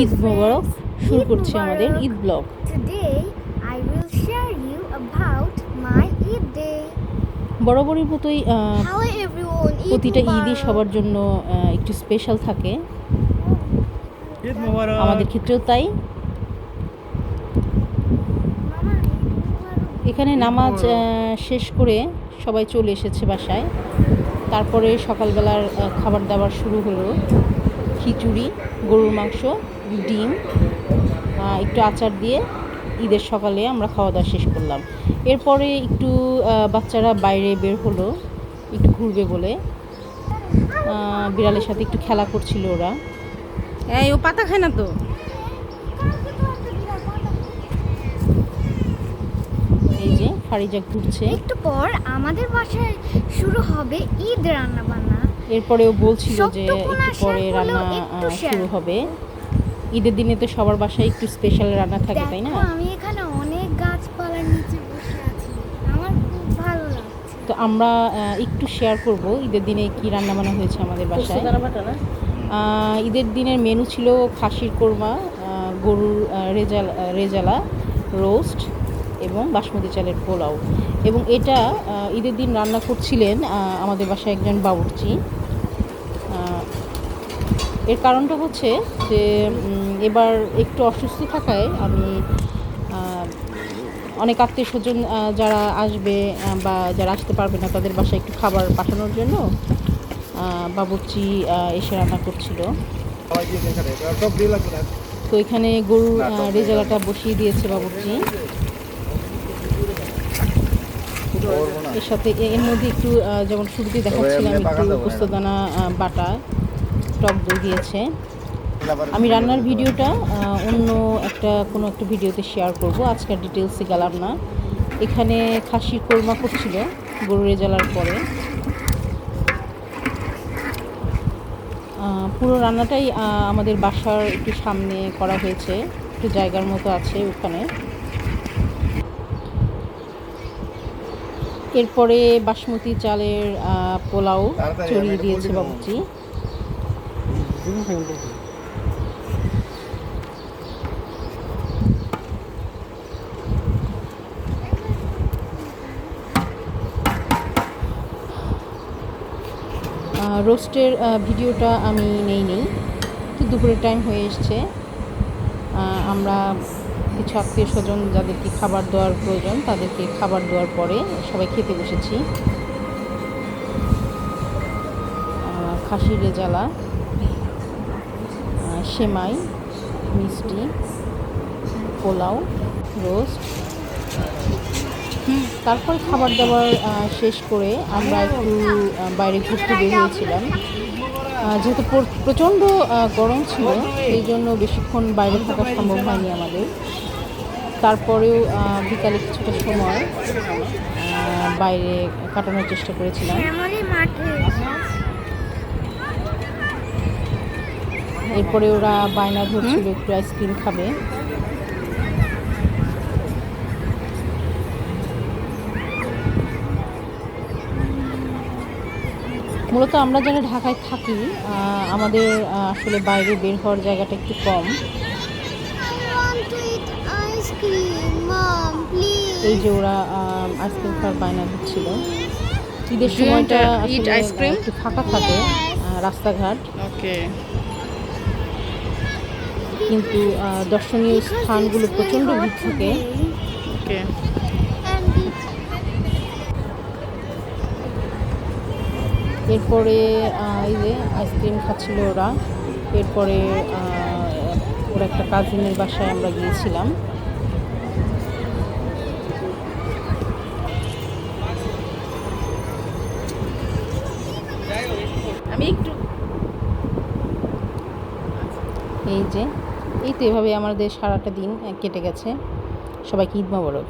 ঈদ মোবারক শুরু করছি আমাদের ঈদ ব্লগ. বরাবরের মতোই প্রতিটা ঈদই. সবার জন্য একটু স্পেশাল থাকে। আমাদের ক্ষেত্রেও তাই. এখানে নামাজ শেষ করে সবাই চলে এসেছে বাসায়। তারপরে সকালবেলার খাবার দাবার শুরু হলো। খিচুড়ি গরুর মাংস ডিম একটু আচার দিয়ে ঈদের সকালে আমরা খাওয়া দাওয়া শেষ করলাম। এরপরে একটু বাচ্চারা বাইরে বের হলো একটু ঘুরবে বলে। বিড়ালের সাথে একটু খেলা করছিল ওরা। এই ও পাতা খায় না তো? এই যে ফারিজা ঘুরছে। একটু পর আমাদের বাসায় শুরু হবে ঈদ রান্না বান্না এরপরে ও বলছিল যে একটু পরে রান্না শুরু হবে। ঈদের দিনে তো সবার বাসায় একটু স্পেশাল রান্না থাকে তাই না? আমি এখানে অনেক গাছপালার নিচে বসে আছি। আমার খুব ভালো লাগছে। তো আমরা একটু শেয়ার করব ঈদের দিনে কি রান্না বান্না হয়েছে আমাদের বাসায়। ঈদের দিনের মেনু ছিল খাসির কোরমা গরুর রেজাল রেজালা রোস্ট এবং বাসমতি চালের পোলাও। এবং এটা ঈদের দিন রান্না করছিলেন আমাদের বাসায় একজন বাবুর্চি। এর কারণটা হচ্ছে যে এবার একটু অসুস্থ থাকায় আমি অনেক আত্মীয় স্বজন যারা আসবে বা যারা আসতে পারবে না তাদের বাসায় একটু খাবার পাঠানোর জন্য বাবুচি এসে রান্না করছিল। তো এখানে গরুর রেজালাটা বসিয়ে দিয়েছে বাবুর্চি। এর সাথে এর মধ্যে একটু যেমন শুরুতে দেখাচ্ছিলাম, একটু পোস্তদানা বাটা। টক দই দিয়েছে আমি রান্নার ভিডিওটা অন্য একটা কোনো একটা ভিডিওতে শেয়ার করব। আজকের ডিটেলসে গেলাম না। এখানে খাসির কোরমা করছিল গরু রেজালার পরে। পুরো রান্নাটাই আমাদের বাসার একটু সামনে করা হয়েছে। একটু জায়গার মতো আছে ওখানে। এরপরে বাসমতি চালের পোলাও চড়িয়ে দিয়েছে বাবুজি। রোস্টের ভিডিওটা আমি নেই নেই। তো দুপুরের টাইম হয়ে এসছে। আমরা কিছু আত্মীয় স্বজন যাদেরকে খাবার দেওয়ার প্রয়োজন তাদেরকে খাবার দেওয়ার পরে সবাই খেতে বসেছি। রেজালা। আহ, সেমাই, মিষ্টি, পোলাও, রোস্ট। তারপর খাবার দাবার শেষ করে আমরা একটু বাইরে ঘুরতে বের হয়েছিলাম। যেহেতু প্রচণ্ড গরম ছিল সেই জন্য বেশিক্ষণ বাইরে থাকা সম্ভব হয়নি আমাদের। তারপরেও বিকালে কিছুটা সময় বাইরে কাটানোর চেষ্টা করেছিলাম। এরপরে ওরা বায়না ধরছিল একটু আইসক্রিম খাবে মূলত আমরা যারা ঢাকায় থাকি আমাদের আসলে বাইরে বের হওয়ার জায়গাটা একটু কম. এই যে ওরা আইসক্রিম খাওয়ার বায়না দিচ্ছিল ঈদের সময়টা? একটু ফাঁকা থাকে রাস্তাঘাট ওকে কিন্তু দর্শনীয় স্থানগুলো প্রচণ্ড ভিড় থাকে। এরপরে এই যে আইসক্রিম খাচ্ছিল ওরা। এরপরে ওরা একটা কাজিনের বাসায় আমরা গিয়েছিলাম। আমি একটু এই যে এই তো এভাবে আমাদের সারাটা দিন কেটে গেছে। সবাইকে ঈদ মোবারক।